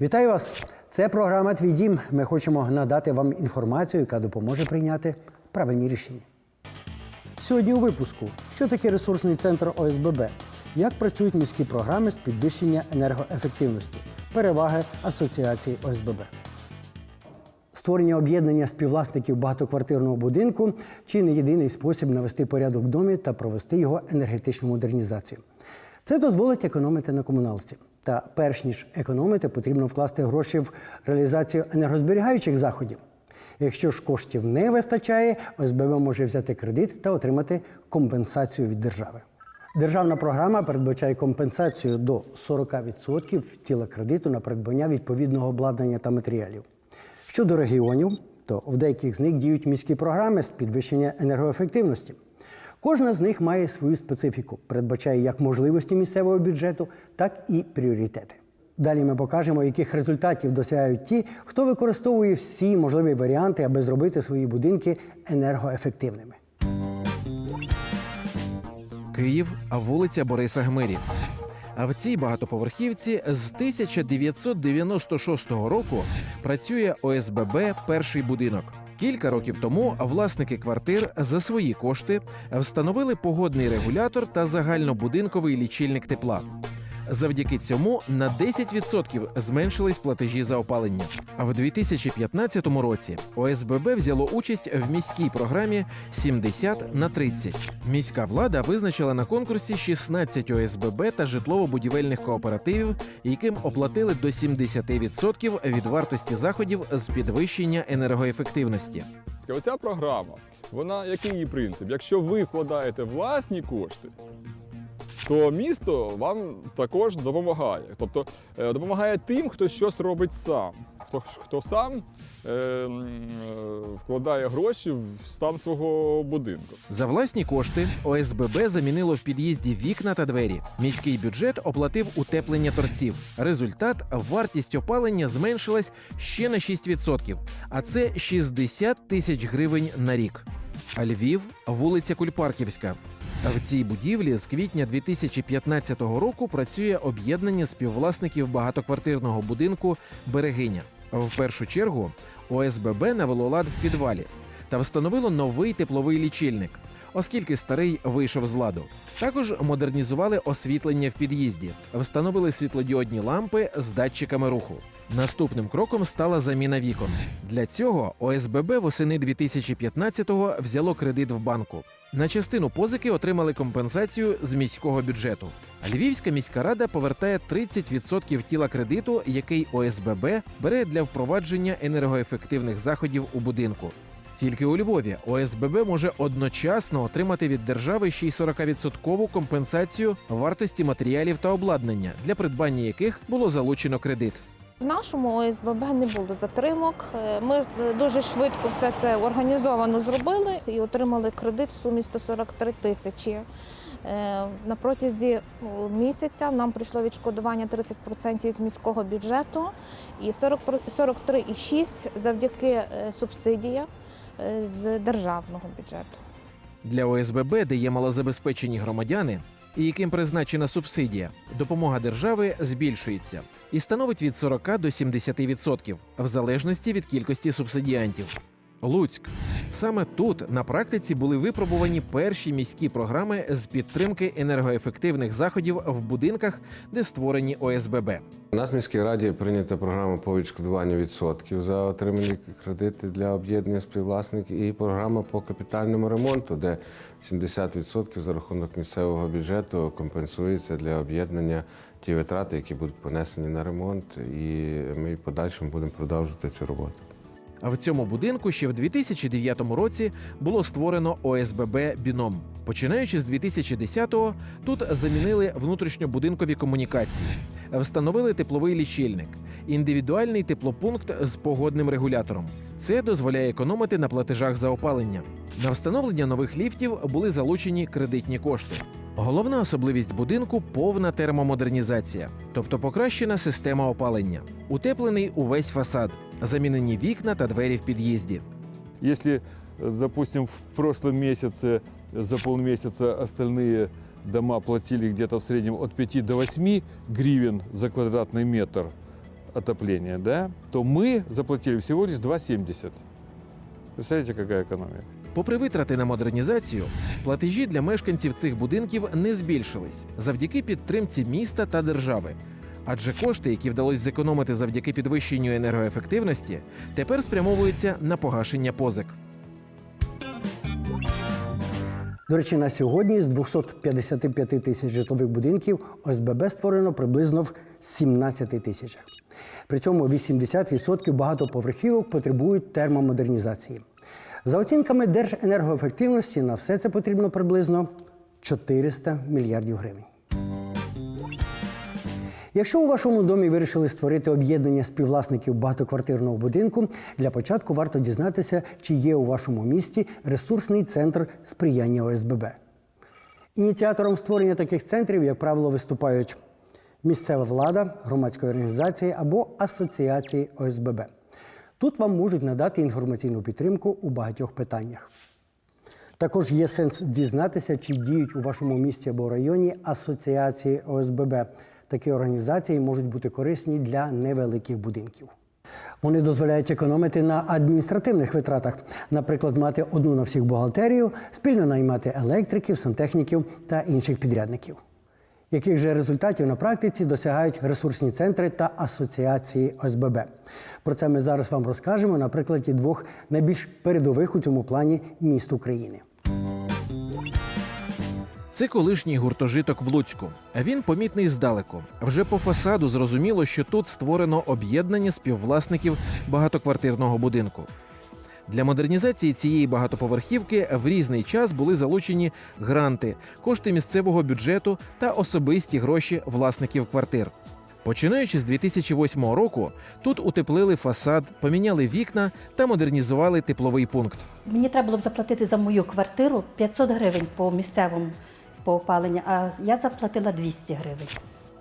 Вітаю вас! Це програма Твій дім. Ми хочемо надати вам інформацію, яка допоможе прийняти правильні рішення. Сьогодні у випуску: що таке ресурсний центр ОСББ, як працюють міські програми з підвищення енергоефективності, переваги асоціації ОСББ. Створення об'єднання співвласників багатоквартирного будинку чи не єдиний спосіб навести порядок в домі та провести його енергетичну модернізацію. Це дозволить економити на комуналці. Та перш ніж економити, потрібно вкласти гроші в реалізацію енергозберігаючих заходів. Якщо ж коштів не вистачає, ОСББ може взяти кредит та отримати компенсацію від держави. Державна програма передбачає компенсацію до 40% тіла кредиту на придбання відповідного обладнання та матеріалів. Щодо регіонів, то в деяких з них діють міські програми з підвищення енергоефективності. Кожна з них має свою специфіку, передбачає як можливості місцевого бюджету, так і пріоритети. Далі ми покажемо, яких результатів досягають ті, хто використовує всі можливі варіанти, аби зробити свої будинки енергоефективними. Київ, вулиця Бориса Гмирі. А в цій багатоповерхівці з 1996 року працює ОСББ Перший будинок. Кілька років тому власники квартир за свої кошти встановили погодний регулятор та загальнобудинковий лічильник тепла. Завдяки цьому на 10% зменшились платежі за опалення. А в 2015 році ОСББ взяло участь в міській програмі 70 на 30. Міська влада визначила на конкурсі 16 ОСББ та житлово-будівельних кооперативів, яким оплатили до 70% від вартості заходів з підвищення енергоефективності. Оця програма, вона який її принцип? Якщо ви вкладаєте власні кошти, то місто вам також допомагає. Тобто е, допомагає тим, хто щось робить сам. Хто, хто сам е, е, вкладає гроші в стан свого будинку. За власні кошти ОСББ замінило в під'їзді вікна та двері. Міський бюджет оплатив утеплення торців. Результат вартість опалення зменшилась ще на 6%, а це 60 тисяч гривень на рік. А Львів, вулиця Кульпарківська. В цій будівлі з квітня 2015 року працює об'єднання співвласників багатоквартирного будинку Берегиня. В першу чергу ОСББ навело лад в підвалі та встановило новий тепловий лічильник, оскільки старий вийшов з ладу. Також модернізували освітлення в під'їзді, встановили світлодіодні лампи з датчиками руху. Наступним кроком стала заміна вікон. Для цього ОСББ восени 2015-го взяло кредит в банку. На частину позики отримали компенсацію з міського бюджету. Львівська міська рада повертає 30% тіла кредиту, який ОСББ бере для впровадження енергоефективних заходів у будинку. Тільки у Львові ОСББ може одночасно отримати від держави ще й 40% компенсацію вартості матеріалів та обладнання, для придбання яких було залучено кредит. В нашому ОСББ не було затримок. Е, Ми е, дуже швидко все це організовано зробили і отримали кредит в сумі 143 тисячі. Е, На протязі місяця нам прийшло відшкодування 30% з міського бюджету і 40 про- 43,6 завдяки субсидіям з державного бюджету. Для ОСББ, де є малозабезпечені громадяни, і яким призначена субсидія, допомога держави збільшується і становить від 40 до 70% в залежності від кількості субсидіантів. Луцьк саме тут на практиці були випробувані перші міські програми з підтримки енергоефективних заходів в будинках, де створені ОСББ. У нас в міській раді прийнята програма по відшкодуванню відсотків за отримані кредити для об'єднання співвласників і програма по капітальному ремонту, де 70% за рахунок місцевого бюджету компенсується для об'єднання ті витрати, які будуть понесені на ремонт, і ми в подальшому будемо продовжувати цю роботу. В цьому будинку ще в 2009 році було створено ОСББ Біном. Починаючи з 2010-го, тут замінили внутрішньобудинкові комунікації, встановили тепловий лічильник, індивідуальний теплопункт з погодним регулятором. Це дозволяє економити на платежах за опалення. На встановлення нових ліфтів були залучені кредитні кошти. Головна особливість будинку повна термомодернізація, тобто покращена система опалення, утеплений увесь фасад, замінені вікна та двері в під'їзді. Если, э, допустим, в прошлом месяце, за полмесяца остальные дома платили где-то в среднем от 5 до 8 гривен за квадратный метр, отопления, да, то мы заплатили всего лишь 2,70. Представляете, какая экономия? Попри витрати на модернізацію, платежі для мешканців цих будинків не збільшились завдяки підтримці міста та держави. Адже кошти, які вдалося зекономити завдяки підвищенню енергоефективності, тепер спрямовуються на погашення позик. До речі, на сьогодні з 255 тисяч житлових будинків ОСББ створено приблизно в 17 тисячах. При цьому 80% багатоповерхівок потребують термомодернізації. За оцінками Держенергоефективності на все це потрібно приблизно 400 мільярдів гривень. Якщо у вашому домі вирішили створити об'єднання співвласників багатоквартирного будинку, для початку варто дізнатися, чи є у вашому місті ресурсний центр сприяння ОСББ. Ініціатором створення таких центрів, як правило, виступають місцева влада, громадські організації або асоціації ОСББ. Тут вам можуть надати інформаційну підтримку у багатьох питаннях. Також є сенс дізнатися, чи діють у вашому місті або районі асоціації ОСББ. Такі організації можуть бути корисні для невеликих будинків. Вони дозволяють економити на адміністративних витратах, наприклад, мати одну на всіх бухгалтерію, спільно наймати електриків, сантехніків та інших підрядників. Яких же результатів на практиці досягають ресурсні центри та асоціації ОСББ? Про це ми зараз вам розкажемо на прикладі двох найбільш передових у цьому плані міст України. Це колишній гуртожиток в Луцьку. Він помітний здалеку. Вже по фасаду зрозуміло, що тут створено об'єднання співвласників багатоквартирного будинку. Для модернізації цієї багатоповерхівки в різний час були залучені гранти, кошти місцевого бюджету та особисті гроші власників квартир. Починаючи з 2008 року, тут утеплили фасад, поміняли вікна та модернізували тепловий пункт. Мені треба було б заплатити за мою квартиру 500 гривень по місцевому по опаленню, а я заплатила 200 гривень.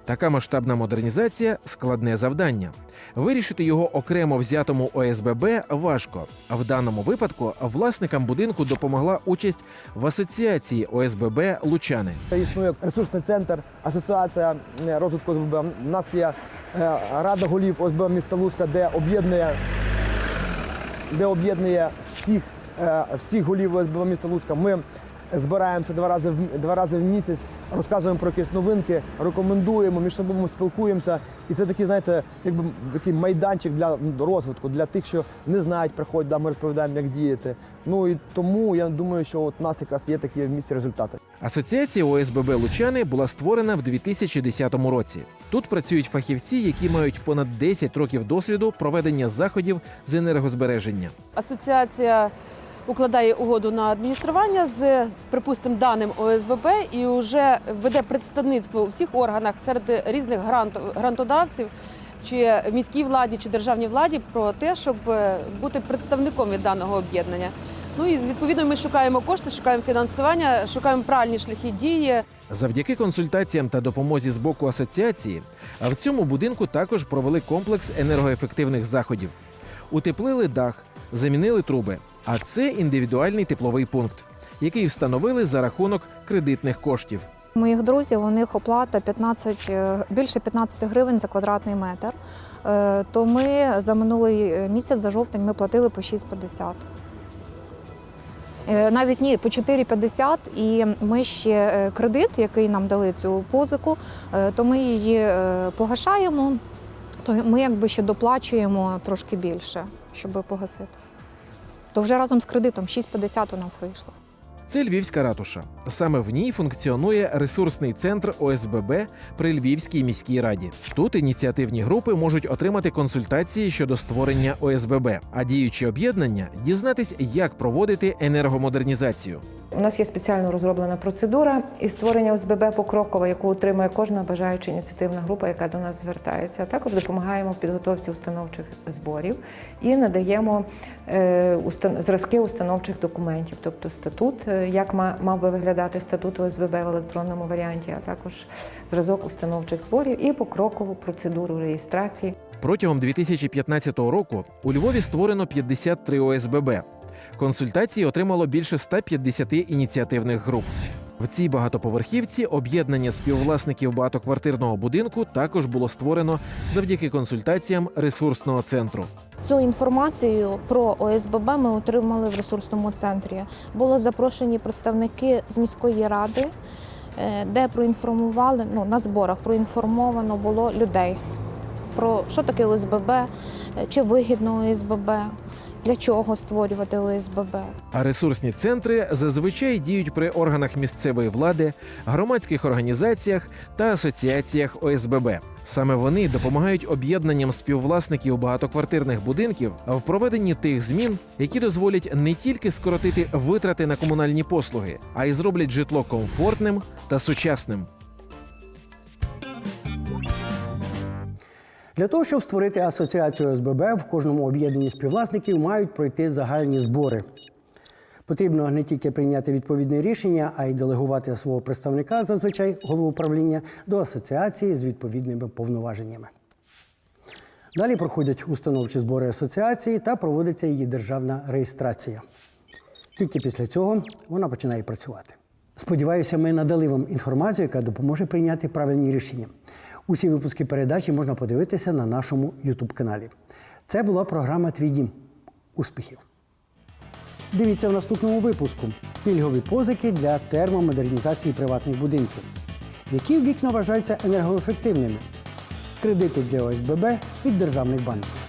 Така масштабна модернізація складне завдання. Вирішити його окремо взятому ОСББ важко. В даному випадку власникам будинку допомогла участь в асоціації ОСББ Лучани. Існує ресурсний центр, асоціація е, розвитку ОСББ. У нас є е, рада голів ОСББ міста Луцька, де об'єднує, де об'єднує всіх, е, всіх голів ОСББ міста Луцька. Ми збираємося два рази в два рази в місяць, розказуємо про якісь новинки, рекомендуємо, між собою спілкуємося. І це такий, знаєте, якби такий майданчик для розвитку, для тих, що не знають, приходять, да, ми розповідаємо, як діяти. Ну і тому я думаю, що от у нас якраз є такі в місті результати. Асоціація ОСББ Лучани була створена в 2010 році. Тут працюють фахівці, які мають понад 10 років досвіду проведення заходів з енергозбереження. Асоціація укладає угоду на адміністрування з припустимо даним ОСББ і вже веде представництво у всіх органах серед різних грант, грантодавців. Чи міській владі, чи державній владі про те, щоб е, бути представником від даного об'єднання. Ну і відповідно ми шукаємо кошти, шукаємо фінансування, шукаємо правильні шляхи дії. Завдяки консультаціям та допомозі з боку асоціації, а в цьому будинку також провели комплекс енергоефективних заходів. Утеплили дах, замінили труби. А це індивідуальний тепловий пункт, який встановили за рахунок кредитних коштів. Моїх друзів у них оплата 15, е, більше 15 гривень за квадратний метр. Е, То ми за минулий місяць, за жовтень, ми платили по 6,50. Е, Навіть ні, по 4,50 і ми ще е, кредит, який нам дали цю позику, е, то ми її е, погашаємо, то ми якби ще доплачуємо трошки більше, щоб погасити. То вже разом з кредитом 6,50 у нас вийшло. Це Львівська ратуша. Саме в ній функціонує ресурсний центр ОСББ при Львівській міській раді. Тут ініціативні групи можуть отримати консультації щодо створення ОСББ, а діючі об'єднання дізнатись, як проводити енергомодернізацію. У нас є спеціально розроблена процедура із створення ОСББ покроково, яку отримує кожна бажаюча ініціативна група, яка до нас звертається. Також допомагаємо в підготовці установчих зборів і надаємо е, устан- зразки установчих документів, тобто статут, е, як ма- мав би виглядати статут ОСББ в електронному варіанті, а також зразок установчих зборів і покрокову процедуру реєстрації. Протягом 2015 року у Львові створено 53 ОСББ. Консультації отримало більше 150 ініціативних груп. В цій багатоповерхівці об'єднання співвласників багатоквартирного будинку також було створено завдяки консультаціям ресурсного центру. Цю інформацію про ОСББ ми отримали в ресурсному центрі. Були запрошені представники з міської ради, е, де проінформували ну, на зборах проінформовано було людей про що таке ОСББ, е, чи вигідно ОСББ, для чого створювати ОСББ. А ресурсні центри зазвичай діють при органах місцевої влади, громадських організаціях та асоціаціях ОСББ. Саме вони допомагають об'єднанням співвласників багатоквартирних будинків в проведенні тих змін, які дозволять не тільки скоротити витрати на комунальні послуги, а й зроблять житло комфортним та сучасним. Для того, щоб створити асоціацію ОСББ, в кожному об'єднанні співвласників мають пройти загальні збори. Потрібно не тільки прийняти відповідне рішення, а й делегувати свого представника, зазвичай голову управління, до асоціації з відповідними повноваженнями. Далі проходять установчі збори асоціації та проводиться її державна реєстрація. Тільки після цього вона починає працювати. Сподіваюся, ми надали вам інформацію, яка допоможе прийняти правильні рішення. Усі випуски передачі можна подивитися на нашому youtube каналі Це була програма Твій дім. Успіхів! Дивіться в наступному випуску пільгові позики для термомодернізації приватних будинків. Які вікна вважаються енергоефективними? Кредити для ОСББ від державних банків.